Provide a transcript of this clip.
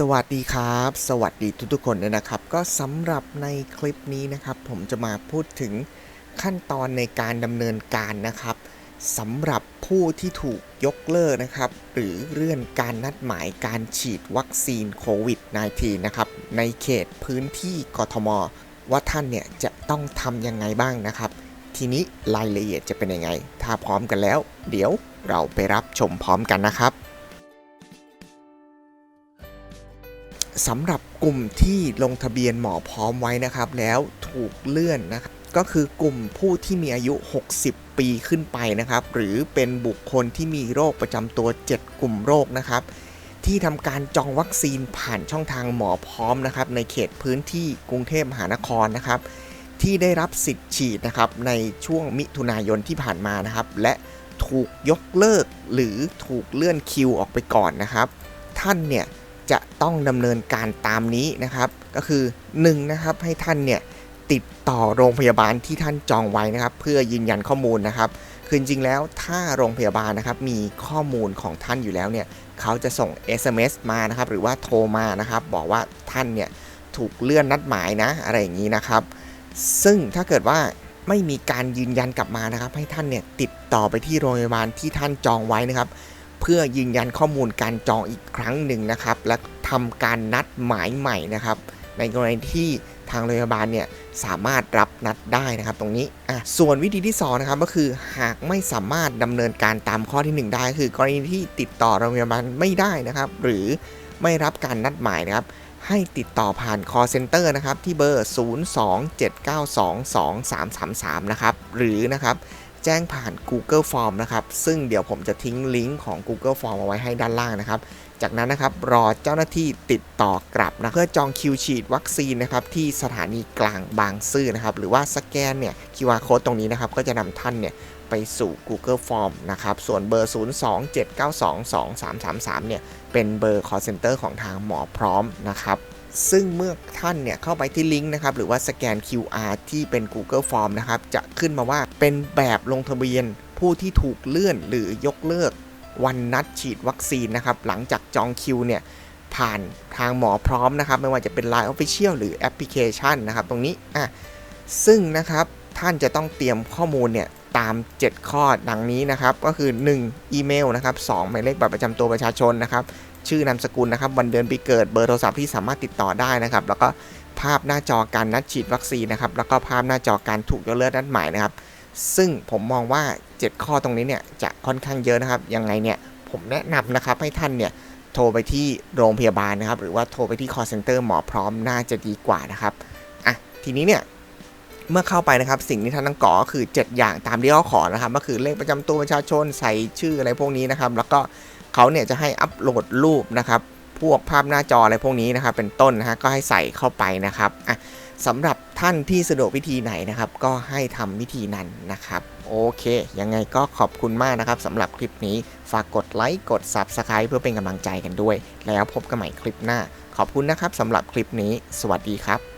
สวัสดีครับ สวัสดีทุกๆคนด้วยนะครับ ก็สำหรับในคลิปนี้นะครับ ผมจะมาพูดถึงขั้นตอนในการดำเนินการนะครับสำหรับผู้ที่ถูกยกเลิกนะครับ หรือเลื่อนการนัดหมายการฉีดวัคซีนโควิด -19 นะครับ ในเขตพื้นที่กทม ว่าท่านเนี่ยจะต้องทำยังไงบ้างนะครับ ทีนี้รายละเอียดจะเป็นยังไง ถ้าพร้อมกันแล้ว เดี๋ยวเราไปรับชมพร้อมกันนะครับ สำหรับกลุ่มที่ลงทะเบียนหมอพร้อมไว้นะครับ แล้วถูกเลื่อนนะครับก็คือกลุ่มผู้ที่มีอายุ 60 ปีขึ้นไปนะครับ หรือเป็นบุคคลที่มีโรคประจำตัว 7 กลุ่มโรคนะครับ ที่ทำการจองวัคซีนผ่านช่องทางหมอพร้อมนะครับ ในเขตพื้นที่กรุงเทพมหานครนะครับ ที่ได้รับสิทธิ์ฉีดนะครับในช่วงมิถุนายนที่ผ่านมานะครับ และถูกยกเลิกหรือถูกเลื่อนคิวออกไปก่อนนะครับ ท่านเนี่ย จะต้องดำเนินการตามนี้นะครับ ก็คือ1นะครับให้ท่านเนี่ยติดต่อโรงพยาบาลที่ท่านจองไว้นะครับ เพื่อยืนยันข้อมูลนะครับคือจริงแล้วถ้าโรงพยาบาลนะครับมีข้อมูลของท่านอยู่แล้วเนี่ยเขาจะส่ง SMS มานะครับ หรือว่าโทรมานะครับ บอกว่าท่านเนี่ยถูกเลื่อนนัดหมายนะอะไรอย่างนี้นะครับ ซึ่งถ้าเกิดว่าไม่มีการยืนยันกลับมานะครับ ให้ท่านเนี่ยติดต่อไปที่โรงพยาบาลที่ท่านจองไว้นะครับ เพื่อยืนยันข้อมูลการจองอีกครั้งหนึ่งนะครับ และทำการนัดหมายใหม่นะครับ ในกรณีที่ทางโรงพยาบาลเนี่ยสามารถรับนัดได้นะครับ ตรงนี้อะส่วนวิธีที่2นะครับก็คือหากไม่สามารถดำเนินการตามข้อที่ 1 ได้ คือกรณีที่ติดต่อโรงพยาบาลไม่ได้นะครับ หรือไม่รับการนัดหมายนะครับ ให้ติดต่อผ่าน call center นะครับ ที่เบอร์ 027922333 นะครับ หรือนะครับ แจ้งผ่าน Google Form นะครับ ซึ่งเดี๋ยวผมจะทิ้งลิงก์ของ Google Form เอาไว้ให้ด้านล่างนะครับ จากนั้นนะครับรอเจ้าหน้าที่ติดต่อกลับนะเพื่อจองคิวฉีดวัคซีนนะครับที่สถานีกลางบางซื่อนะครับหรือว่าสแกนเนี่ย QR code ตรงนี้นะครับก็จะนำท่านเนี่ยไปสู่ Google Form นะครับ ส่วนเบอร์ 027922333 เนี่ย เป็นเบอร์ call center ของทางหมอพร้อมนะครับ ซึ่งเมื่อท่านเนี่ยเข้าไปที่ลิงก์นะครับหรือว่าสแกน QR ที่เป็น Google Form นะครับจะขึ้นมาว่าเป็นแบบลงทะเบียนผู้ที่ถูกเลื่อนหรือยกเลิก วันนัดฉีดวัคซีนนะครับหลังจากจองคิวเนี่ยผ่านทางหมอพร้อมนะครับ ไม่ว่าจะเป็น Line Official หรือแอปพลิเคชันนะครับ ตรงนี้อะซึ่งนะครับท่านจะต้องเตรียมข้อมูลเนี่ยตาม 7 ข้อดังนี้นะครับ ก็คือ 1. อีเมลนะครับ 2 หมายเลขบัตรประจำตัวประชาชนนะครับ ชื่อนามสกุลนะครับ วันเดือนปีเกิดเบอร์โทรศัพท์ที่สามารถติดต่อได้นะครับ แล้วก็ภาพหน้าจอการนัดฉีดวัคซีนนะครับ แล้วก็ภาพหน้าจอการถูกยกเลิกนัดหมายนะครับ ซึ่งผมมองว่า 7 ข้อตรงนี้เนี่ยจะค่อนข้างเยอะนะครับ ยังไงเนี่ยผมแนะนำนะครับให้ท่านเนี่ยโทรไปที่โรงพยาบาลนะครับ หรือว่าโทรไปที่ call center หมอพร้อมน่าจะดีกว่านะครับอะทีนี้เนี่ยเมื่อเข้าไปนะครับสิ่งที่ท่านต้องกรอก็คือ 7 อย่างตามที่เขาขอนะครับ ก็คือเลขประจำตัวประชาชนใส่ชื่ออะไรพวกนี้นะครับ แล้วก็ เขาเนี่ยจะให้อัปโหลดรูปนะครับ พวกภาพหน้าจออะไรพวกนี้นะครับ เป็นต้นนะฮะก็ให้ใส่เข้าไปนะครับอะสำหรับท่านที่สะดวกวิธีไหนนะครับ ก็ให้ทำวิธีนั้นนะครับ โอเค ยังไงก็ขอบคุณมากนะครับสำหรับคลิปนี้ฝากกดไลค์กด Subscribe เพื่อเป็นกำลังใจกันด้วย แล้วพบกันใหม่คลิปหน้า ขอบคุณนะครับสำหรับคลิปนี้ สวัสดีครับ